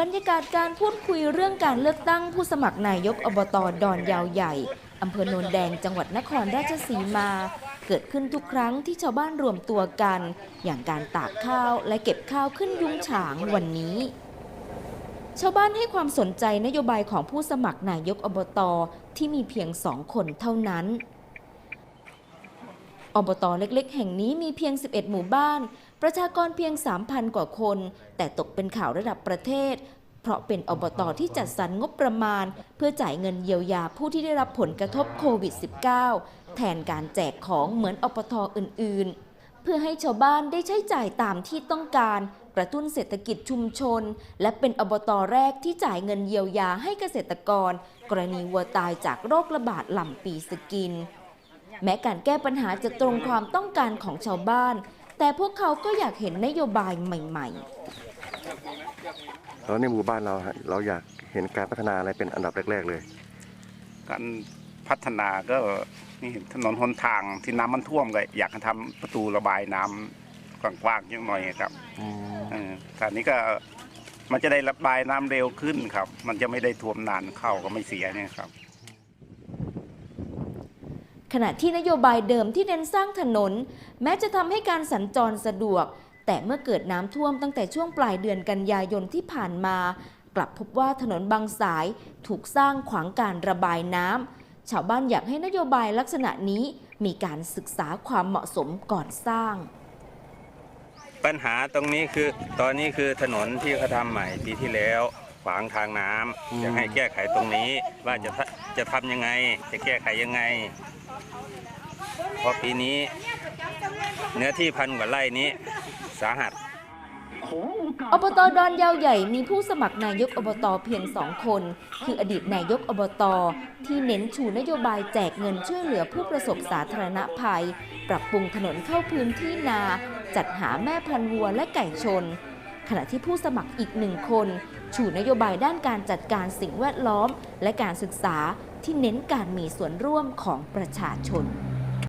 บรรยากาศการพูดคุยเรื่องการเลือกตั้งผู้สมัครนายกอบตดอนยาวใหญ่อำเภอโนนแดงจังหวัดนครราชสีมา เกิดขึ้นทุกครั้งที่ชาวบ้านรวมตัวกัน อย่างการตากข้าวและเก็บข้าวขึ้นยุ้งฉางวันนี้ ชาวบ้านให้ความสนใจนโยบายของผู้สมัครนายกอบตที่มีเพียงสองคนเท่านั้น อบตเล็กๆ แห่งนี้มีเพียง 11 หมู่บ้าน ประชากรเพียง 3,000 กว่าคน แต่ตกเป็นข่าวระดับประเทศ เพราะเป็นอบตที่จัดสรรงบประมาณ เพื่อจ่ายเงินเยียวยาผู้ที่ได้รับผลกระทบโควิด -19 แทนการแจกของเหมือนอบตอื่น ๆ เพื่อให้ชาวบ้านได้ใช้จ่ายตามที่ต้องการ กระตุ้นเศรษฐกิจชุมชน และเป็นอบตแรกที่จ่ายเงินเยียวยาให้เกษตรกร กรณีวัวตายจากโรคระบาดหล่ำปีสกิน แม้การแก้ปัญหาจะตรงความต้องการของชาวบ้าน แต่พวกเขาก็อยากเห็นนโยบายใหม่ ๆ แล้วในหมู่บ้านเราฮะเราอยากเห็นการพัฒนาอะไรเป็นอันดับแรก ๆ เลย การพัฒนาก็นี่ถนนหนทางที่น้ำมันท่วมก็อยากจะทำประตูระบายน้ำกว้างๆยังหน่อยครับเออการนี้ก็มันจะได้ระบายน้ำเร็วขึ้นครับ มันจะไม่ได้ท่วมนานเข้าก็ไม่เสียเนี่ยครับ ขณะที่นโยบายเดิมที่เน้นสร้างถนน แม้จะทำให้การสัญจรสะดวก แต่เมื่อเกิดน้ำท่วมตั้งแต่ช่วงปลายเดือนกันยายนที่ผ่านมา กลับพบว่าถนนบางสายถูกสร้างขวางการระบายน้ำชาวบ้านอยากให้นโยบายลักษณะนี้มีการศึกษาความเหมาะสมก่อนสร้าง ปัญหาตรงนี้คือตอนนี้คือถนนที่เขาทำใหม่ปีที่แล้วขวางทางน้ำอยากให้แก้ไขตรงนี้ว่าจะจะทำยังไง จะแก้ไขยังไง เพราะปีนี้ เนื้อที่พันกว่าไร่นี้สาหัสอบตดอนยาวใหญ่มีผู้สมัครนายกอบตเพียงสองคน คืออดีตนายกอบต ที่เน้นชูนโยบายแจกเงินช่วยเหลือผู้ประสบสาธารณภัย ปรับปรุงถนนเข้าพื้นที่นา จัดหาแม่พันธุ์วัวและไก่ชน ขณะที่ผู้สมัครอีกหนึ่งคน ชูนโยบายด้านการจัดการสิ่งแวดล้อม และการศึกษา ที่เน้นการมีส่วนร่วมของประชาชน